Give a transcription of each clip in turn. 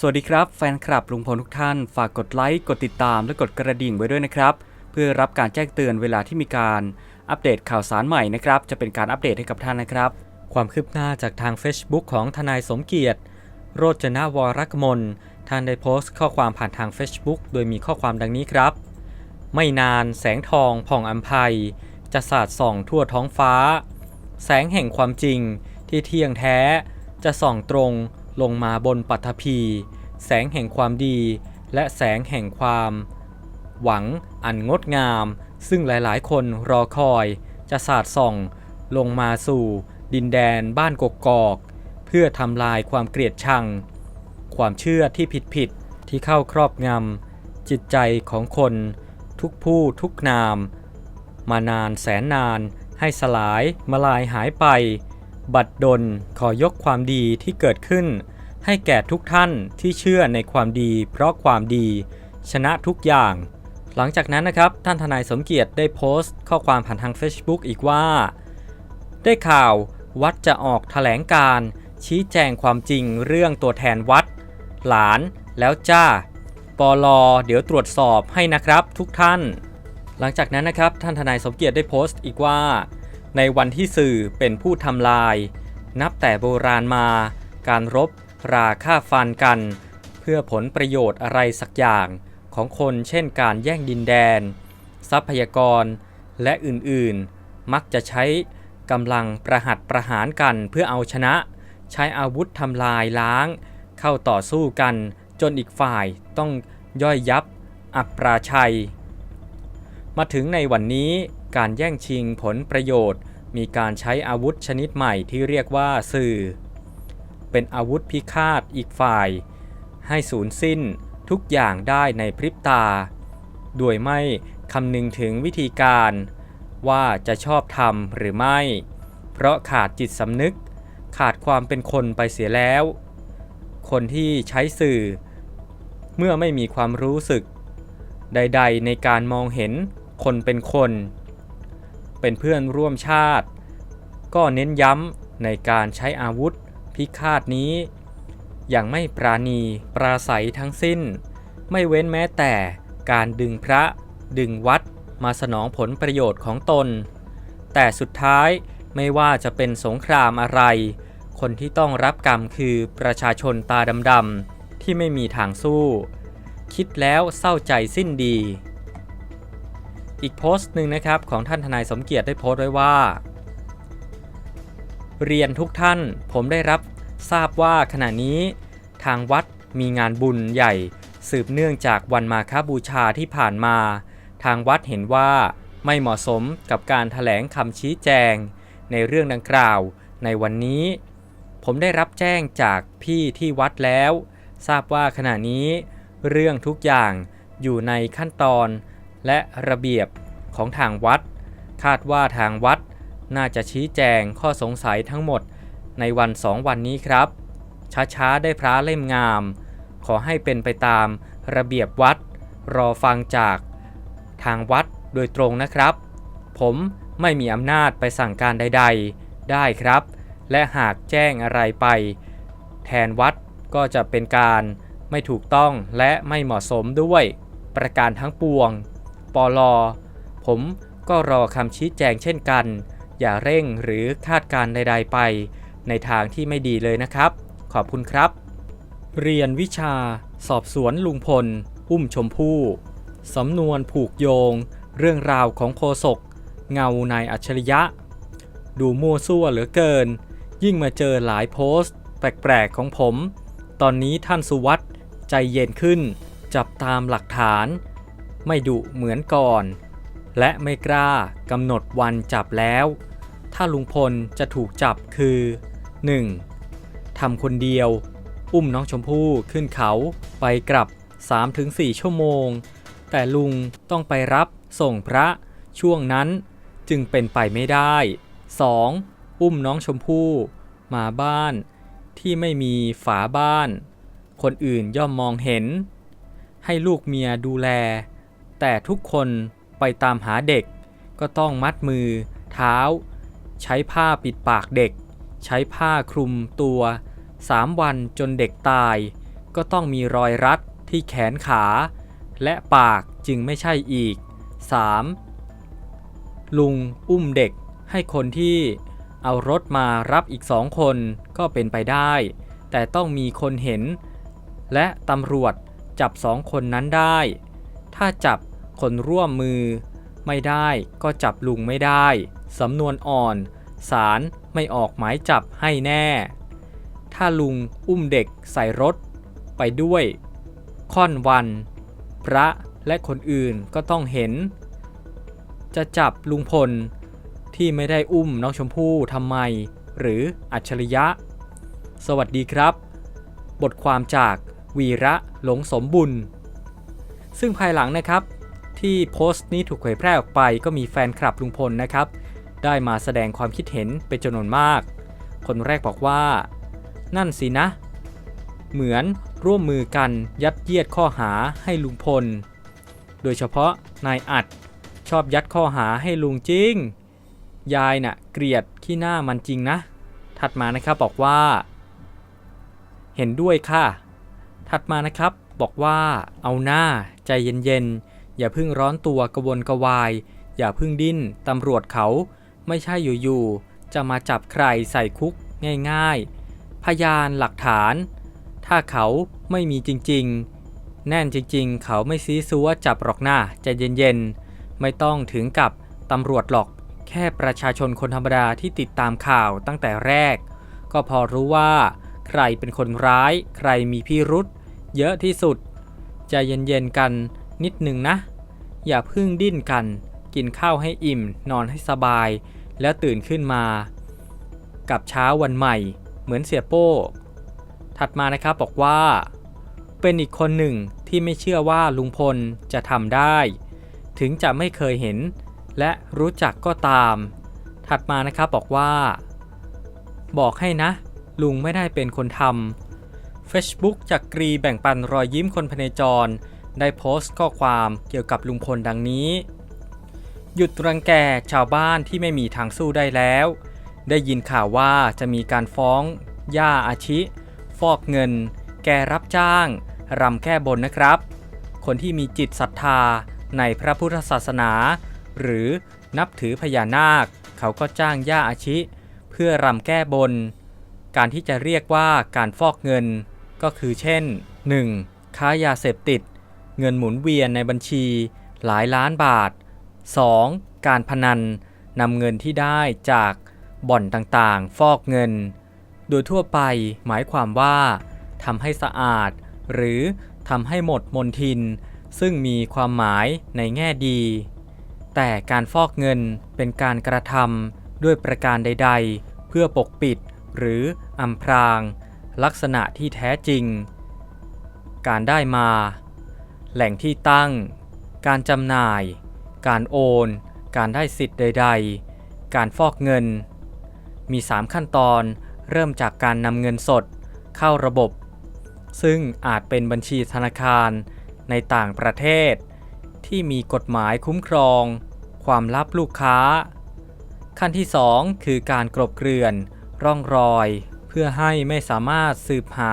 สวัสดีครับแฟนคลับลุงพลทุกท่าน ฝากกดไลค์ กดติดตาม และกดกระดิ่งไว้ด้วยนะครับ เพื่อรับการแจ้งเตือนเวลาที่มีการอัปเดตข่าวสารใหม่นะครับ จะเป็นการอัปเดตให้กับท่านนะครับ ความคืบหน้าจากทาง Facebook ของทนายสมเกียรติ โรจนวรกมลท่านได้โพสต์ข้อความผ่านทาง Facebook โดยมีข้อความดังนี้ครับ ไม่นานแสงทองผ่องอัมภัยจะสาดส่องทั่วท้องฟ้า แสงแห่งความจริงที่เที่ยงแท้จะส่องตรง ลงมาบนปัทภีแสงแห่งความดี และแสงแห่งความ หวังอันงดงาม ซึ่งหลายๆ คนรอคอย จะสาดส่อง ลงมาสู่ ดินแดนบ้านกกอก เพื่อทำลายความเกลียดชัง ความเชื่อที่ผิดๆที่เข้าครอบงำจิตใจของคนทุกผู้ทุกนาม มานานแสนนานให้สลายมาลายหายไป บัดดลขอยกความดีที่เกิดขึ้น ให้แก่ทุกท่านที่เชื่อในความดี เพราะความดีชนะทุกอย่าง หลังจากนั้นนะครับ ท่านทนายสมเกียรติได้โพสต์ ข้อความผ่านทาง Facebook อีกว่า ได้ข่าววัดจะออกแถลงการ ชี้แจงความจริงเรื่องตัวแทนวัด หลานแล้วจ้าปอลอเดี๋ยวตรวจสอบให้นะครับทุกท่าน หลังจากนั้นนะครับ ท่านทนายสมเกียรติได้โพสต์อีกว่า ในวันที่สื่อเป็นผู้ทำลาย นับแต่โบราณมา การรบราฆ่าฟันกัน เพื่อผลประโยชน์อะไรสักอย่างของคนเช่นการแย่งดินแดน ทรัพยากร และอื่นๆ มักจะใช้กำลังประหัดประหารกันเพื่อเอาชนะ ใช้อาวุธทำลายล้าง เข้าต่อสู้กันจนอีกฝ่ายต้องย่อยยับ อับปราชัย มาถึงในวันนี้การแย่งชิงผลประโยชน์ มีการใช้อาวุธชนิดใหม่ที่เรียกว่าสื่อ เป็นอาวุธพิฆาตอีกฝ่าย ให้สูญสิ้นทุกอย่างได้ในพริบตา โดยไม่คำนึงถึงวิธีการ ว่าจะชอบทำหรือไม่ เพราะขาดจิตสำนึก ขาดความเป็นคนไปเสียแล้ว คนที่ใช้สื่อ เมื่อไม่มีความรู้สึก ใด ๆ ในการมองเห็นคนเป็นคน เป็นเพื่อนร่วมชาติ ก็เน้นย้ำในการใช้อาวุธพิฆาตนี้ อย่างไม่ปราณีปราศัยทั้งสิ้น ไม่เว้นแม้แต่การดึงพระดึงวัดมาสนองผลประโยชน์ของตน แต่สุดท้ายไม่ว่าจะเป็นสงครามอะไร คนที่ต้องรับกรรมคือประชาชนตาดำๆที่ไม่มีทางสู้ คิดแล้วเศร้าใจสิ้นดี อีกโพสต์หนึ่งนะครับของท่านทนายสมเกียรติได้โพสต์ไว้ว่า เรียนทุกท่านผมได้รับทราบว่าขณะนี้ทางวัดมีงานบุญใหญ่ สืบเนื่องจากวันมาคบูชาที่ผ่านมา ทางวัดเห็นว่าไม่เหมาะสมกับการถแถลงคำชี้แจง ในเรื่องดังกล่าว ในวันนี้ ผมได้รับแจ้งจากพี่ที่วัดแล้ว ทราบว่าขณะนี้ เรื่องทุกอย่างอยู่ในขั้นตอน และระเบียบของทางวัด คาดว่าทางวัดน่าจะชี้แจงข้อสงสัยทั้งหมดในวันสองวันนี้ครับ ช้าๆได้พระเล่มงาม ขอให้เป็นไปตามระเบียบวัด รอฟังจากทางวัดโดยตรงนะครับ ผมไม่มีอำนาจไปสั่งการใด ๆ ได้ครับ และหากแจ้งอะไรไป แทนวัดก็จะเป็นการไม่ถูกต้องและไม่เหมาะสมด้วย ประการทั้งปวง ปลอผมก็รอคำชี้แจงเช่นกัน อย่าเร่งหรือคาดการใดๆไป ในทางที่ไม่ดีเลยนะครับ ขอบคุณครับ เรียนวิชา สอบสวนลุงพล อุ้มชมพู่สำนวนผูกโยง เรื่องราวของโคศก เงานายอัจฉริยะ ดูมั่วซั่วเหลือเกิน ยิ่งมาเจอหลายโพสต์ แปลกๆของผม ตอนนี้ท่านสุวัตใจเย็นขึ้น จับตามหลักฐาน ไม่ดุเหมือนก่อน และไม่กล้ากำหนดวันจับแล้ว ถ้าลุงพลจะถูกจับคือ 1. ทำคนเดียว อุ้มน้องชมพู่ขึ้นเขาไปกลับ 3-4 ชั่วโมง แต่ลุงต้องไปรับส่งพระช่วงนั้นจึงเป็นไปไม่ได้ 2. อุ้มน้องชมพู่มาบ้านที่ไม่มีฝาบ้าน คนอื่นย่อมมองเห็น ให้ลูกเมียดูแล แต่ทุกคนไปตามหาเด็ก ก็ต้องมัดมือ เท้า ใช้ผ้าปิดปากเด็ก ใช้ผ้าคลุมตัวสามวันจนเด็กตาย ก็ต้องมีรอยรัดที่แขนขา และปากจึงไม่ใช่อีก 3. ลุงอุ้มเด็กให้คนที่เอารถมารับอีกสองคนก็เป็นไปได้ แต่ต้องมีคนเห็น และตำรวจจับสองคนนั้นได้ ถ้าจับคนร่วมมือ ไม่ได้ก็จับลุงไม่ได้ สำนวนอ่อน ศาลไม่ออกหมายจับให้แน่ ถ้าลุงอุ้มเด็กใส่รถ ไปด้วย ค่อนวัน พระและคนอื่นก็ต้องเห็น จะจับลุงพลที่ไม่ได้อุ้มน้องชมพู่ทำไม หรืออัจฉริยะ สวัสดีครับ บทความจากวีระหลงสมบุญ ซึ่งภายหลังนะครับที่โพสต์นี้ถูกเผยแพร่ออกไปก็มีแฟนคลับลุงพลนะครับ ได้มาแสดงความคิดเห็นเป็นจำนวนมาก คนแรกบอกว่า นั่นสินะ เหมือนร่วมมือกันยัดเยียดข้อหาให้ลุงพล โดยเฉพาะนายอัดชอบยัดข้อหาให้ลุงจริง ยายน่ะเกลียดขี้หน้ามันจริงนะ ถัดมานะครับบอกว่า เห็นด้วยค่ะ ถัดมานะครับบอกว่าเอาหน้าใจเย็นๆ อย่าพิ่งร้อนตัวกระวนกระวาย อย่าพิ่งดิ้นตำรวจเขา ไม่ใช่อยู่ๆจะมาจับใครใส่คุกง่ายๆ พยานหลักฐาน ถ้าเขาไม่มีจริงๆ แน่นจริงๆ เขาไม่ซีซัวจับหรอกหน้าใจเย็นๆ ไม่ต้องถึงกับตำรวจหรอกแค่ประชาชนคนธรรมดาที่ติดตามข่าวตั้งแต่แรก ก็พอรู้ว่า ใครเป็นคนร้าย ใครมีพิรุษ เยอะที่สุด ใจเย็นๆกันนิดหนึ่งนะ อย่าพึ่งดิ้นกัน กินข้าวให้อิ่ม นอนให้สบาย แล้วตื่นขึ้นมา กับเช้าวันใหม่ เหมือนเสียโป้ ถัดมานะครับบอกว่า เป็นอีกคนหนึ่งที่ไม่เชื่อว่าลุงพลจะทำได้ ถึงจะไม่เคยเห็น และรู้จักก็ตาม ถัดมานะครับบอกว่า บอกให้นะ ลุงไม่ได้เป็นคนทำ Facebook จากกรีแบ่งปันรอยยิ้มคนพเนจร ได้โพสต์ข้อความเกี่ยวกับลุงพลดังนี้ หยุดรังแกชาวบ้านที่ไม่มีทางสู้ได้แล้ว ได้ยินข่าวว่าจะมีการฟ้องย่าอาชิ ฟอกเงิน แกรับจ้าง รำแก้บนนะครับ คนที่มีจิตศรัทธาในพระพุทธศาสนา หรือนับถือพญานาค เขาก็จ้างย่าอาชิ เพื่อรำแก้บน การที่จะเรียกว่าการฟอกเงิน ก็คือเช่น 1. ค้ายาเสพติด เงินหมุนเวียนในบัญชีหลายล้านบาท 2. การพนันนำเงินที่ได้จากบ่อนต่างๆ ฟอกเงิน โดยทั่วไปหมายความว่าทำให้สะอาด หรือทำให้หมดมนทิน ซึ่งมีความหมายในแง่ดี แต่การฟอกเงินเป็นการกระทำด้วยประการใด ๆ เพื่อปกปิดหรืออำพราง ลักษณะที่แท้จริง การได้มา แหล่งที่ตั้ง การจำหน่าย การโอน การได้สิทธิ์ใด ๆ การฟอกเงิน มี 3 ขั้นตอนเริ่มจากการนำเงินสดเข้าระบบ ซึ่งอาจเป็นบัญชีธนาคารในต่างประเทศ ที่มีกฎหมายคุ้มครอง ความลับลูกค้า ขั้นที่ 2 คือการกลบเกลื่อน ร่องรอย พื่อให้ไม่สามารถสืบหา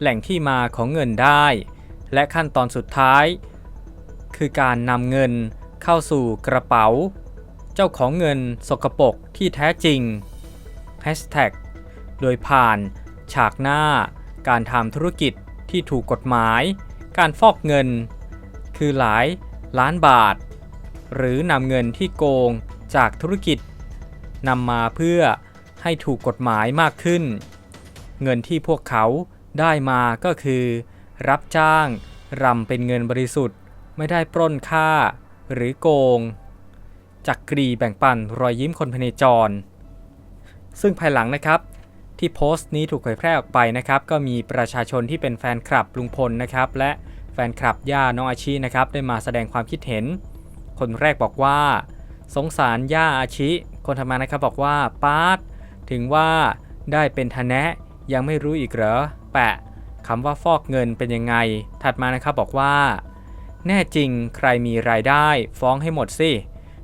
แหล่งที่มาของเงินได้ และขั้นตอนสุดท้าย คือการนำเงินเข้าสู่กระเป๋า เจ้าของเงินสกปรกที่แท้จริง Hashtag โดยผ่านฉากหน้า การทำธุรกิจที่ถูกกฎหมาย การฟอกเงิน คือหลายล้านบาท หรือนำเงินที่โกงจากธุรกิจนำมาเพื่อ ให้ถูกกฎหมายมากขึ้น เงินที่พวกเขาได้มาก็คือ รับจ้างรำเป็นเงินบริสุทธิ์ ไม่ได้ปล้นค่า หรือโกง จักกรีแบ่งปันรอยยิ้มคนพเนจร ซึ่งภายหลังนะครับที่โพสต์นี้ถูกเผยแพร่ออกไปนะครับ ก็มีประชาชนที่เป็นแฟนคลับลุงพลนะครับ และแฟนคลับย่าน้องอาชีนะครับ ได้มาแสดงความคิดเห็น คนแรกบอกว่า สงสารย่าอาชิคนทำมานะครับบอกว่าป้าด ถึงว่าได้เป็นทนะยังไม่รู้อีกเหรอ แปะคำว่าฟอกเงินเป็นยังไง ถัดมานะครับบอกว่า แน่จริงใครมีรายได้ฟ้องให้หมดสิ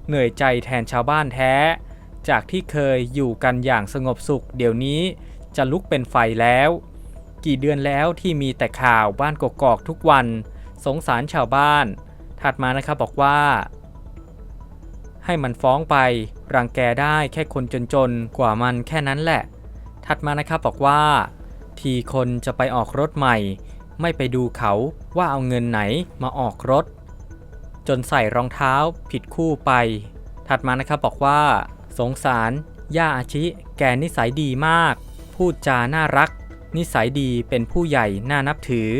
เหนื่อยใจแทนชาวบ้านแท้ จากที่เคยอยู่กันอย่างสงบสุข เดี๋ยวนี้จะลุกเป็นไฟแล้ว กี่เดือนแล้วที่มีแต่ข่าวบ้านกกอกทุกวัน สงสารชาวบ้าน ถัดมานะครับบอกว่า ให้มันฟ้องไป รังแกได้แค่คนจนๆ กว่ามันแค่นั้นแหละ ถัดมานะครับบอกว่า ทีคนจะไปออกรถใหม่ ไม่ไปดูเขาว่าเอาเงินไหนมาออกรถ จนใส่รองเท้าผิดคู่ไป ถัดมานะครับบอกว่า สงสารย่าอาชิ แกนิสัยดีมาก พูดจาน่ารัก นิสัยดีเป็นผู้ใหญ่น่านับถือ